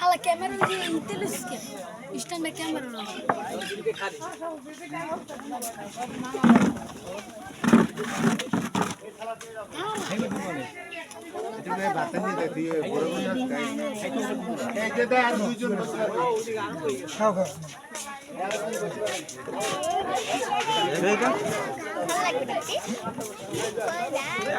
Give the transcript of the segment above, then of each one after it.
হালা ক্যামেরা দিয়ে ইতেলিস কে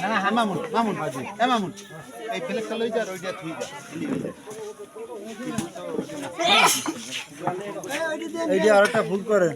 না না হ্যাঁ মামুন মামুন হাজি হ্যাঁ মামুন। এই প্লেটটা লই যা ওইটা থুই যা। এইটা আরেকটা ভুল করে।